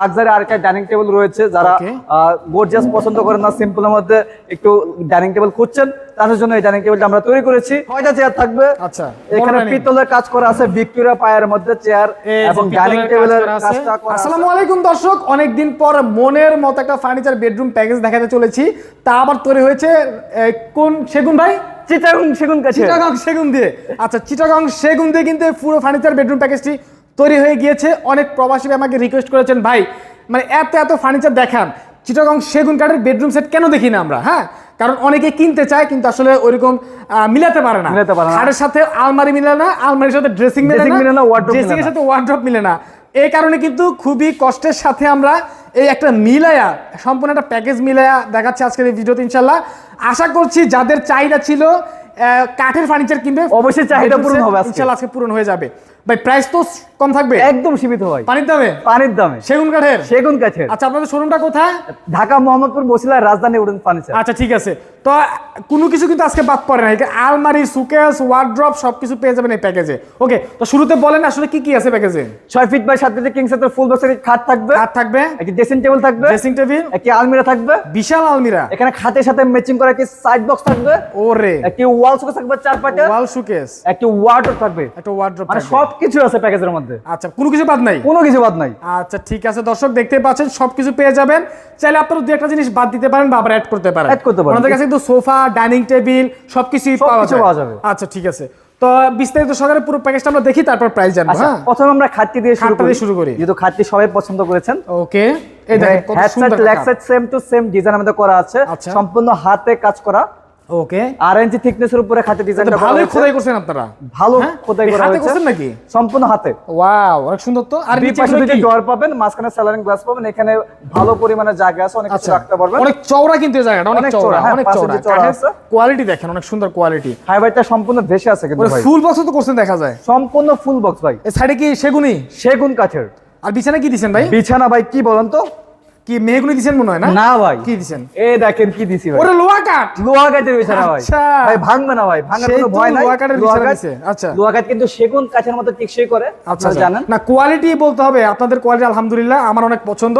Luxury dining table রয়েছে যারা. Gorgeous পছন্দ করেন না সিম্পলের মধ্যে একটু ডাইনিং টেবিল খুঁজছেন তাদের জন্য এই ডাইনিং টেবিলটা আমরা তৈরি করেছি। ছয়টা চেয়ার থাকবে? আচ্ছা, এখানে পিতলের কাজ করা আছে ভিক্টোরিয়া পায়ের মধ্যে চেয়ার এবং ডাইনিং টেবিলের কাজটা করা আসসালামু আলাইকুম দর্শক অনেকদিন পর মনের মতো একটা ফার্নিচার বেডরুম প্যাকেজ দেখাতে চলেছি। তা আবার তৈরি হয়েছে কোন সেগুন ভাই? চিটাগং সেগুন কাছে চিটাগং সেগুন দিয়ে। আচ্ছা চিটাগং সেগুন দিয়ে কিন্তু পুরো ফার্নিচার বেডরুম প্যাকেজটি তৈরি হয়ে গিয়েছে। অনেক প্রবাসী আমাকে রিকোয়েস্ট করেছেন ভাই মানে এত এত ফার্নিচার দেখান। চিটাগং সেগুন কাঠের বেডরুম সেট কেন দেখি না আমরা? হ্যাঁ? কারণ অনেকে কিনতে চায় কিন্তু আসলে ওইরকম মিলাতে পারে না। মিলাতে পারে না। খাটের সাথে আলমারি মিলে না আলমারির সাথে ড্রেসিং মিলে না, ড্রেসিং এর সাথে ওয়ার্ড্রপ মিলে না। এই কারণে কিন্তু খুবই কষ্টের সাথে আমরা এই একটা মিলায়া সম্পূর্ণ একটা প্যাকেজ মিলায়া দেখাচ্ছি আজকের এই ভিডিওতে ইনশাল্লাহ আশা করছি যাদের চাহিদা ছিল কাঠের ফার্নিচার কিনবে অবশ্যই চাহিদা পূরণ হবে। ইনশাল্লাহ আজকে পূরণ হয়ে যাবে। ভাই প্রাইস তো কম থাকবে? একদম সীমিত পানির দামে? পানির দামে। সেগুন কাঠের? সেগুন কাঠের। আচ্ছা আপনাদের শোরুমটা কোথায়? ঢাকা মোহাম্মদপুর বসিলার রাজধানী উডেন ফার্নিচার। আচ্ছা ঠিক আছে। তো কোনো কিছু কিন্তু আজকে বাদ পড়ে না। আলমারি সুকেস ওয়ার্ড্রপ সবকিছু পেয়ে যাবেন এই প্যাকেজে ওকে তো শুরুতে বলেন আসলে কি কি আছে প্যাকেজে ছয় ফিট বাই সাত ফিটের কিং সাইজের ফুল বক্সের খাট থাকবে। কাঠ থাকবে। একটি ড্রেসিং টেবিল থাকবে। ড্রেসিং টেবিল একটি আলমিরা থাকবে। বিশাল আলমিরা। এখানে খাটের সাথে ম্যাচিং করা একটি সাইড বক্স থাকবে। ওরে। একটি ওয়াল শোকেস থাকবে চার পাটে ওয়াল সুকেস একটি ওয়ার্ডরোব থাকবে। একটা ওয়ার্ড্রপ মানে সবকিছু আছে প্যাকেজের মধ্যে। আচ্ছা কোনো কিছু বাদ নাই? কোনো কিছু বাদ নাই। আচ্ছা ঠিক আছে দর্শক দেখতে পাচ্ছেন সবকিছু পেয়ে যাবেন। চাইলে আপনারা দু একটা জিনিস বাদ দিতে পারেন বা আবার অ্যাড করতে পারেন। Add করতে পারেন। আমাদের কাছে কিন্তু সোফা ডাইনিং টেবিল সবকিছুই পাওয়া যায়। পাওয়া যাবে। আচ্ছা ঠিক আছে। তো বিস্তারিত সহকারে পুরো প্যাকেজটা আমরা দেখি তারপর প্রাইস জানব আচ্ছা হ্যাঁ? প্রথমে আমরা খাটটি দিয়ে শুরু করি। শুরু করি। যেহেতু খাটটি সবাই পছন্দ করেছেন। ওকে এই দেখেন কত সুন্দর leg same to same design আমাদের করা আছে। আচ্ছা। সম্পূর্ণ হাতে কাজ করা। ওকে আর ইঞ্চি থিকনেসের উপরে ডিজাইনটা করা ভালোই খোদাই করছেন আপনারা। ভালো হ্যাঁ? খোদাই করা হয়েছে। করছেন নাকি? সম্পূর্ণ হাতে। ওয়াও অনেক সুন্দর তো। আর দুই পাশে ডোর পাবেন মাঝখানে স্যালারিং গ্লাস পাবেন এখানে ভালো পরিমাণে জায়গা আছে অনেক কিছু আচ্ছা রাখতে পারবেন। অনেক চওড়া কিন্তু এই জায়গাটা অনেক চওড়া হ্যাঁ, অনেক চওড়া। যে চওড়া আছে। কোয়ালিটি দেখেন অনেক সুন্দর কোয়ালিটি ফাইবারটা সম্পূর্ণ ভেসে আছে কিন্তু ভাই। ফুল বক্স তো করছেন দেখা যায়। সম্পূর্ণ ফুল বক্স ভাই। এই সাইডে কি সেগুনি? সেগুন কাঠের। আর বিছানা কি দিছেন ভাই? বিছানা ভাই কি বলেন তো? কি দিছেন মনে হয় না? না ভাই। কি দিছেন? এ দেখেন কি দিছি ভাই। ওরে লোহা কাট লোহা কাটের বিছানা ভাই। আচ্ছা। ভাই ভাঙবে না ভাই ভাঙার কোনো ভয় নাই। লোহা কাটের বিছানা দিছে, আচ্ছা। লোহা কাট কিন্তু সেগুন কাঠের মতো টিকসই করে আচ্ছা আচ্ছা। জানেন। না কোয়ালিটি বলতে হবে আপনাদের কোয়ালিটি আলহামদুলিল্লাহ আমার অনেক পছন্দ।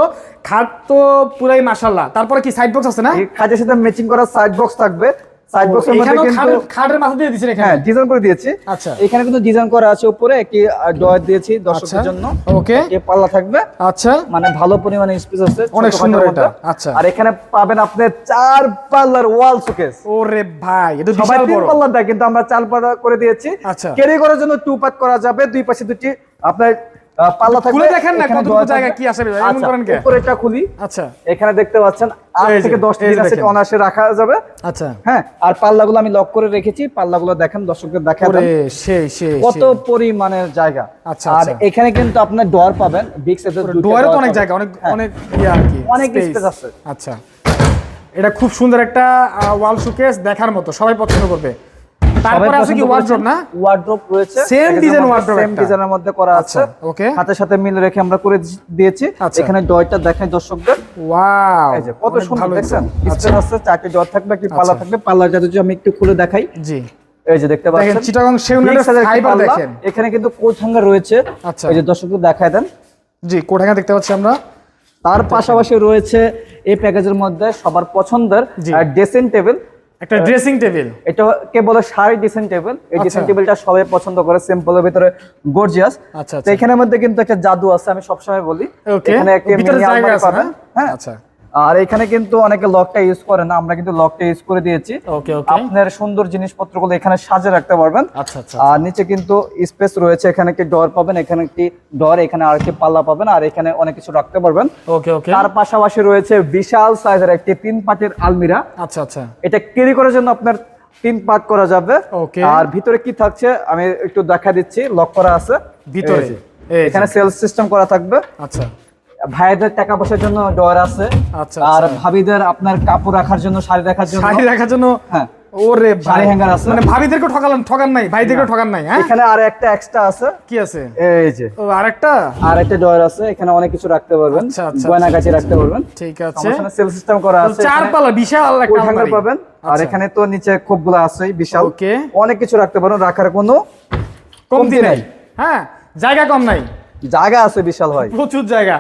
খাট তো পুরাই মাশাআল্লাহ। তারপরে কি সাইড বক্স আছে না? কাঠের সাথে ম্যাচিং করা সাইড বক্স থাকবে। সাইড বক্সের মধ্যে কিন্তু খাটের- মাথা দিয়ে এখানে? হ্যাঁ ডিজাইন করে দিয়েছি। আচ্ছা। এখানে কিন্তু ডিজাইন করা আছে উপরে একটি ডয়ার দিয়েছি দর্শকদের জন্য। ওকে। এ পাল্লা থাকবে। আচ্ছা। মানে ভালো পরিমাণে স্পেস আছে অনেক সুন্দর এটা, আচ্ছা। আর এখানে পাবেন আপনি চার পাল্লার ওয়াল শোকেস ওরে ভাই এটা বিশাল বড়। পাল্লা দেয় কিন্তু আমরা চার পাল্লা করে দিয়েছি। আচ্ছা। ক্যারি করার জন্য টু পার্ট করা যাবে দুই পাশে দুটি। আপনার পাল্লা থাকবে খুলে দেখেন না কতটুকু জায়গা কি আসে ভাই, এমন আচ্ছা, করেন কে? উপরেরটা খুলি আচ্ছা এখানে দেখতে পাচ্ছেন আট থেকে দশ এই আছে। অনায়াসে রাখা যাবে আচ্ছা হ্যাঁ আর পাল্লাগুলো আমি লক করে রেখেছি পাল্লাগুলো দেখেন দর্শকদের দেখা ওরে সেই সেই কত পরিমাণের জায়গা আচ্ছা, আর আচ্ছা। এখানে কিন্তু আপনার ডোর পাবেন বিগ সাইজের দুটো তো অনেক জায়গা অনেক হ্যাঁ। অনেক ইয়ে আর কি অনেক space আছে। আচ্ছা এটা খুব সুন্দর একটা ওয়াল শোকেস দেখার মতো সবাই পছন্দ করবে তারপরে আছে কি ওয়ার্ড্রপ না? ওয়ার্ড্রপ রয়েছে। Same design wardrobe সেম ডিজাইনের মধ্যে করা আছে। হাতের সাথে মিল রেখে আমরা করে দিয়েছি। এখানে ডয়টা দেখাই দর্শকদের। ওয়াও এই যে কত সুন্দর দেখছেন? স্পেস আছে চারটি ডট থাকবে কি পাল্লা। থাকবে। পাল্লাটা যদি আমি একটু খুলে দেখাই। জি। এই যে দেখতে পাচ্ছেন। চিটাগং সেগুনের size এর একটি ফাইবার দেখেন। এখানে কিন্তু হ্যাঙ্গার রয়েছে। আচ্ছা। এই যে দর্শকদের দেখায় দেন। জি কোঠাঙ্গা দেখতে পাচ্ছি আমরা। তার পাশাপাশি রয়েছে এই প্যাকেজের মধ্যে সবার পছন্দের। ড্রেসিং টেবিল একটা ড্রেসিং টেবিল এটা কে বলে শাড়ি ড্রেসিং টেবিল এই আচ্ছা। ড্রেসিং টেবিলটা সবাই পছন্দ করে সিম্পল এর ভিতরে গর্জিয়াস আচ্ছা, তো আচ্ছা। এখানের মধ্যে কিন্তু একটা জাদু আছে আমি সবসময় বলি। এখানে একটা জায়গা আছে পাবেন। হ্যাঁ। আচ্ছা। আর এখানে কিন্তু অনেকে লকটা ইউজ করে না আমরা কিন্তু লকটা ইউজ করে দিয়েছি। আপনার সুন্দর জিনিসপত্রগুলো এখানে সাজে রাখতে পারবেন। আচ্ছা আচ্ছা আর নিচে কিন্তু স্পেস রয়েছে এখানে একটি ডর পাবেন এখানে একটি ডর এখানে আর একটি পাল্লা পাবেন আর এখানে অনেক কিছু রাখতে পারবেন। তার পাশাপাশি রয়েছে বিশাল সাইজের একটি তিন পাটের আলমিরা। আচ্ছা আচ্ছা। এটা ক্যারি করার জন্য আপনার তিন পার্ট করা যাবে। আর ভিতরে কি থাকছে আমি একটু দেখা দিচ্ছি লক করা আছে। ভিতরে? এখানে সেলস সিস্টেম করা থাকবে। আচ্ছা। ভাইদের টাকা পয়সার জন্য ডর আছে। আচ্ছা, আর আচ্ছা। ভাবিদের আপনার কাপড় রাখার জন্য শাড়ি রাখার জন্য। শাড়ি রাখার জন্য? হ্যাঁ। ওরে ভাই। hanger আছে। মানে ভাবিদেরকে ঠকালেন ঠকান নাই ভাইদেরকে ঠকান নাই হ্যাঁ? এখানে আর একটা এক্সট্রা আছে। কি আছে? এই যে। ও আরেকটা? আর একটা ডর আছে এখানে অনেক কিছু রাখতে পারবেন। আচ্ছা, গয়না কাছে রাখতে পারবেন। ঠিক আছে। সেল সিস্টেম করা আছে চার পালা বিশাল একটা কোট হ্যাঙ্গার। পাবেন। আর। এখানে তো নিচে খোপগুলো আছেই বিশাল। ওকে। অনেক কিছু রাখতে পারেন রাখার কোনো কমতি নাই। হ্যাঁ জায়গা কম নাই। জায়গা আছে বিশাল ভাই। প্রচুর জায়গা।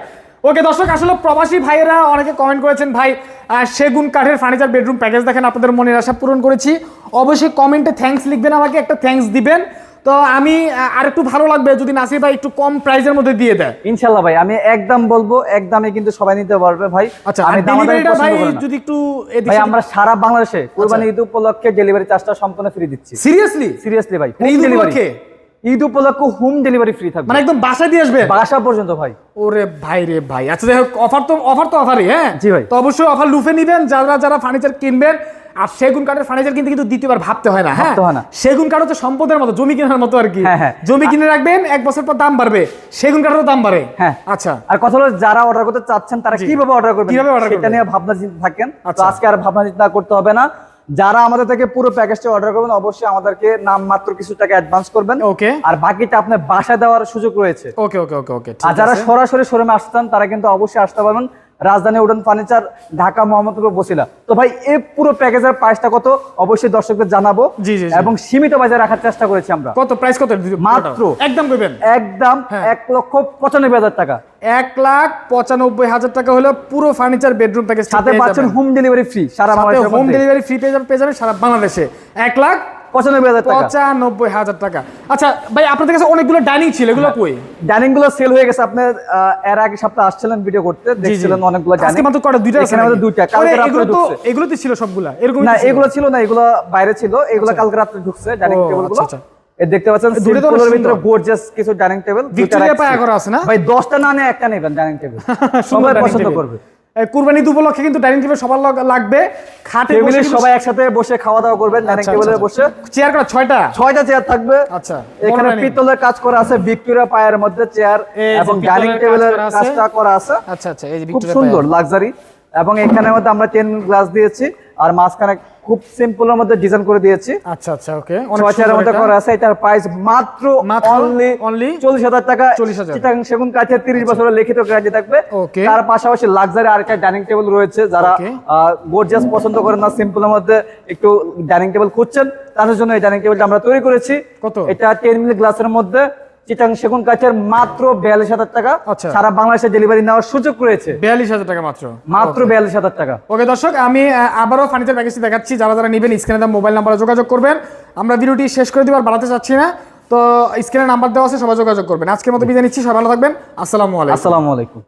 ওকে দর্শক আসলে প্রবাসী ভাইয়েরা অনেকে কমেন্ট করেছেন ভাই সেগুন কাঠের ফার্নিচার বেডরুম প্যাকেজ দেখেন আপনাদের মনের আশা পূরণ করেছি। অবশ্যই কমেন্টে থ্যাঙ্কস লিখবেন আমাকে একটা থ্যাঙ্কস দিবেন। তো আমি আর একটু ভালো লাগবে যদি নাসির ভাই একটু কম প্রাইসের মধ্যে দিয়ে দেয়। ইনশাল্লাহ ভাই আমি একদম বলব একদমে কিন্তু সবাই নিতে পারবে ভাই। আচ্ছা আমি ডেলিভারিটা ভাই যদি একটু ভাই আমরা সারা বাংলাদেশে কোরবানি ঈদ উপলক্ষে ডেলিভারি চার্জটা সম্পূর্ণ ফ্রি দিচ্ছি। সিরিয়াসলি সিরিয়াসলি ভাই হোম ডেলিভারি? ঈদ উপলক্ষে হোম ডেলিভারি ফ্রি থাকবে। মানে একদম বাসায় দিয়ে আসবে? বাসা পর্যন্ত ভাই। ওরে ভাই রে ভাই। আচ্ছা যাই হোক অফার তো অফার তো অফারই হ্যাঁ? জি ভাই। তো অবশ্যই অফার লুফে নিবেন যারা যারা ফার্নিচার কিনবেন আর সেগুন কাঠের ফার্নিচার কিনতে কিন্তু দ্বিতীয়বার ভাবতে হয় না হ্যাঁ? হয়। সেগুন কাঠ হচ্ছে সম্পদের মতো জমি কেনার মতো আর কি। হ্যাঁ, হ্যাঁ। জমি কিনে রাখবেন এক বছর পর দাম বাড়বে সেগুন কাঠেরও দাম বাড়ে। হ্যাঁ। আচ্ছা। আর কথা হলো যারা অর্ডার করতে চাচ্ছেন তারা কীভাবে অর্ডার করবেন? কীভাবে order সেটা নিয়ে ভাবনা চিন্তা থাকেন। তো আচ্ছা। আজকে আর ভাবনা চিন্তা করতে হবে না। যারা আমাদের থেকে পুরো প্যাকেজটা অর্ডার করবেন অবশ্যই আমাদেরকে নাম মাত্র কিছু টাকা অ্যাডভান্স করবেন। ওকে আর বাকিটা আপনার বাসা দেওয়ার সুযোগ রয়েছে। ওকে ওকে ওকে ওকে আর যারা সরাসরি শোরুমে আসতেন তারা কিন্তু অবশ্যই আসতে পারবেন। রাজধানী উডান ফার্নিচার ঢাকা মোহাম্মদপুর বসিলা তো ভাই এই পুরো প্যাকেজের প্রাইসটা কত? অবশ্যই দর্শকদের জানাব। এবং সীমিত বাজারে রাখার চেষ্টা করেছি আমরা। কত? প্রাইস কত? মাত্র। একদম কইবেন। একদম হ্যাঁ। এক লক্ষ পঁচানব্বই হাজার টাকা। এক লাখ পঁচানব্বই হাজার টাকা হলো পুরো ফার্নিচার বেডরুম প্যাকেজ সাথে পাচ্ছেন হোম ডেলিভারি ফ্রি সারা হোম ডেলিভারি ফ্রি পেয়ে যাবেন পেয়ে যাবেন সারা বাংলাদেশে। এক লাখ পঁচানব্বই হাজার টাকা। পঁচানব্বই হাজার টাকা। আচ্ছা ভাই আপনাদের কাছে অনেকগুলো ডাইনিং ছিল এগুলো কই? ডাইনিংগুলো সেল হয়ে গেছে। আপনি এর আগে সপ্তাহে আসছিলেন ভিডিও করতে দেখছিলেন অনেকগুলো ডাইনিং মাত্র কটা? দুইটা এখানে আমাদের দুইটা। কালকে এগুলো তো ছিল সবগুলা এরকম না এগুলো ছিল না এগুলো বাইরে ছিল। এগুলো কালকে রাত্রে ঢুকছে ডাইনিং টেবিলগুলো। আচ্ছা, আচ্ছা। এ দেখতে পাচ্ছেন সিম্পলের ভিতরে গর্জিয়াস কিছু ডাইনিং টেবিল ভিক্টোরিয়া পায়া করা আছে না? ভাই 10টা না নিয়ে একটা নেবেন ডাইনিং টেবিল সবাই পছন্দ করবে। কুরবানি উপলক্ষে কিন্তু ডাইনিং টেবিল সবার লাগবে। খাটে বসে সবাই একসাথে বসে খাওয়া দাওয়া করবেন ডাইনিং আচ্ছা, টেবিলে আচ্ছা, বসে। চেয়ার করা ছয়টা? ছয়টা চেয়ার থাকবে। আচ্ছা, এখানে পিতলের কাজ করা আছে ভিক্টোরিয়া পায়ের মধ্যে চেয়ার এবং ডাইনিং টেবিলের। কাজটা করা আছে। আচ্ছা আচ্ছা এই যে খুব সুন্দর লাক্সারি এবং এখানে মধ্যে আমরা টেন গ্লাস দিয়েছি আর মাঝখানে খুব সিম্পলের মধ্যে ডিজাইন করে দিয়েছি। আচ্ছা আচ্ছা ওকে ছয় চেয়ারের মধ্যে করা আছে এটার প্রাইস মাত্র অনলি only চল্লিশ হাজার টাকা। 40,000 চিটাং সেগুন কাঠের তিরিশ বছরের লিখিত গ্যারান্টি থাকবে. তার পাশাপাশি লাক্সারি আর একটা ডাইনিং টেবিল রয়েছে যারা. গোর্জিয়াস পছন্দ করেন না সিম্পলের মধ্যে একটু ডাইনিং টেবিল খুঁজছেন তাদের জন্য এই ডাইনিং টেবিলটা আমরা তৈরি করেছি। কত? এটা টেন মিলি গ্লাসের মধ্যে। চিটাং সেগুন কাঠের মাত্র বিয়াল্লিশ হাজার টাকা। আচ্ছা। সারা বাংলাদেশে ডেলিভারি নেওয়ার সুযোগ রয়েছে। বিয়াল্লিশ হাজার টাকা মাত্র। মাত্র বিয়াল্লিশ হাজার টাকা। ওকে দর্শক আমি আবারও ফার্নিচার প্যাকেজটি দেখাচ্ছি। যারা যারা নেবেন স্ক্রিনে তার মোবাইল নাম্বারে যোগাযোগ করবেন। আমরা ভিডিওটি শেষ করে দিবার বাড়াতে চাচ্ছি না। তো স্ক্রিনে নাম্বার দেওয়া আছে সবাই যোগাযোগ করবেন। আজকের মতো বিদায় নিচ্ছি। সবাই ভালো থাকবেন। আসসালামু আলাইকুম। আসসালামু আলাইকুম।